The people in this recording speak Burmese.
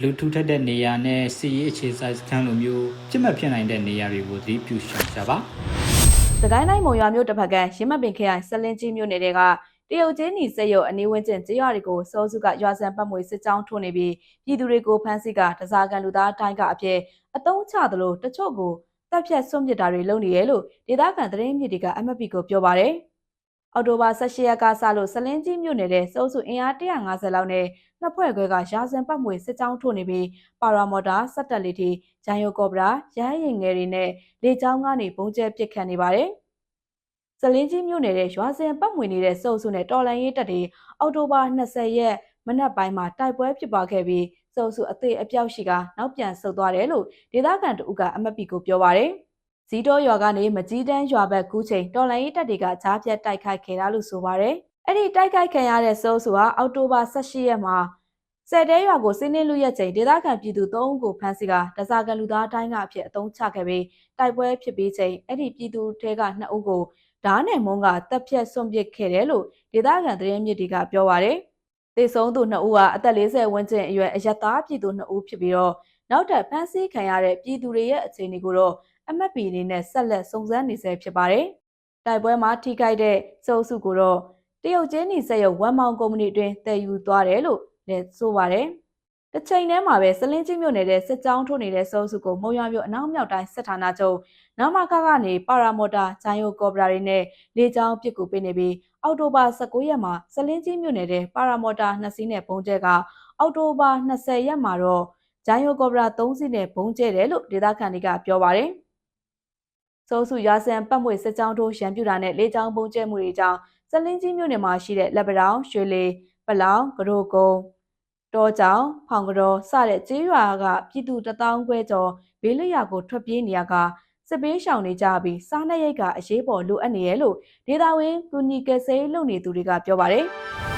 လူထူထပ်တဲ့နေရာနဲ့စီရေးအခြေဆိုင်စခန်းလိုမျိုးပြစ်မှတ်ဖြစ်နိုင်တဲ့နေရာတွေကိုသတိပြုရှောင်ကြပါစကိုင်းတိုင်းမုံရွာမြို့တစ်ဖက်ကရင်းမပင်ခရိုင်ဆလင်းကြီးမြို့နယ်တွေကတရုတ်ချင်းနီစက်ရုပ်အနီးဝန်းကျင်ကျေးရွာတွေကိုစောစုကရွာစံပတ်မွေစစ်ကြောင်းထိုးနေပြီးပြည်သူတွေကိုဖမ်းဆီးကတစားကန်လူသားတိုင်းကအပြည့်အတုံးချသလိုတချို့ကိုတပ်ဖြတ်ဆွန့်ပစ်တာတွေလုပ်နေရလို့ဒေသခံသတင်းမြစ်တွေက MFP ကိုပြောပါရယ် အော်တိုဘာ18ရက်ကစလို့ဆလင်းကြီးမြို့နယ်တဲ့စိုးစုအင်အား150လောက်နဲ့နှစ်ဖွဲ့ခွဲကရာစံပတ်မွေစစ်ကြောင်းထိုးနေပြီးပါရာမော်တာစက်တက်လေးတီဂျန်ယိုကော့ဘရာရဟရင်ငယ်တွေနဲ့လေကြောင်းကနေပုံကျဲပစ်ခတ်နေပါတယ်။စလင်းကြီးမြို့နယ်ရဲ့ရွာစင်ပတ်မွေနေတဲ့စုပ်စုနဲ့တော်လန်ရေးတပ်တွေအောက်တိုဘာ20ရက်မနက်ပိုင်းမှာတိုက်ပွဲဖြစ်ပွားခဲ့ပြီးစုပ်စုအသေးအပြောက်ရှိကနောက်ပြန်ဆုတ်သွားတယ်လို့ဒေသခံတအုပ်ကအမတ်ပီကိုပြောပါရယ်။ ဇီတော်ရွာကနေမကြီးတန်းရွာဘက်ကူးချိန်တော်လန်ရေးတပ်တွေကဂျားပြတ်တိုက်ခိုက်ခဲ့တာလို့ဆိုပါရယ်။အဲ့ဒီတိုက်ခိုက်ခံရတဲ့စုပ်စုဟာအောက်တိုဘာ18ရက်မှာဆယ်တဲရွာကိုစင်းနှင်းလူရက်ချိန်ဒေသခံပြည်သူ၃ဦးကိုဖမ်းဆီးကတစားကန်လူသားတိုင်းကအဖြစ်အုံချခဲ့ပြီးတိုက်ပွဲဖြစ်ပြီးချိန်အဲ့ဒီပြည်သူတွေက2ဦးကိုဓားနယ်မုံကတပ်ဖြတ်ဆွန့်ပစ်ခဲ့တယ်လို့ဒေသခံသတင်းမြစ်တွေကပြောပါရယ်တေဆုံးသူ2ဦးကအသက်40ဝန်းကျင်အရွယ်အရက်သားပြည်သူ2ဦးဖြစ်ပြီးတော့နောက်ထပ်ဖမ်းဆီးခံရတဲ့ပြည်သူတွေရဲ့အခြေအနေကိုတော့ MFP အနေနဲ့ဆက်လက်စုံစမ်းနေဆဲဖြစ်ပါတယ်။တိုက်ပွဲမှာထိခိုက်တဲ့စုပ်စုကိုတော့တရုတ်ချင်းနီစက်ရုပ်ဝမ်မောင်ကုမ္ပဏီတွင်တည်ယူသွားတယ်လို့လည်းဆိုပါတယ်။တစ်ချိန်တည်းမှာပဲစလင်းချင်းမြို့နယ်တဲ့စစ်ကြောင်းထိုးနေတဲ့စုပ်စုကိုမုံရွာမြို့အနောက်မြောက်တိုင်းစစ်ဌာနချုပ်နမခကနေပါရာမော်တာဂျိုင်ယိုကော်ပရာတွေနဲ့လေကြောင်းပစ်ကူပေးနေပြီးအောက်တိုဘာ19ရက်မှာစလင်းချင်းမြို့နယ်တဲ့ပါရာမော်တာ2စီးနဲ့ပုံကျဲကအောက်တိုဘာ20ရက်မှာတော့ဂျိုင်ယိုကော်ပရာ3စီးနဲ့ပုံကျဲတယ်လို့ဒေသခံတွေကပြောပါတယ်။ စိုးစုရွာစံပတ်မွေစစ်ကြောင်းတို့ရန်ပြူတာနဲ့လေကြောင်းပုံကျဲမှုတွေကြောင့်စလင်းကြီးမြို့နယ်မှာရှိတဲ့လက်ပတောင်ရွှေလီပလောင်ကရိုကုံတောကြောင်ဖောင်ကတော်စတဲ့ကျေးရွာကပြည်သူတထောင်ခွဲကျော်ဘေးလွတ်ရာကိုထွက်ပြေးနေရကစစ်ပေးရှောင်နေကြပြီးစားနပ်ရိတ်ကအရေးပေါ်လိုအပ်နေရလို့ဒေတာဝင်းကူညီကယ်ဆယ်ရေးလုပ်နေသူတွေကပြောပါတယ်။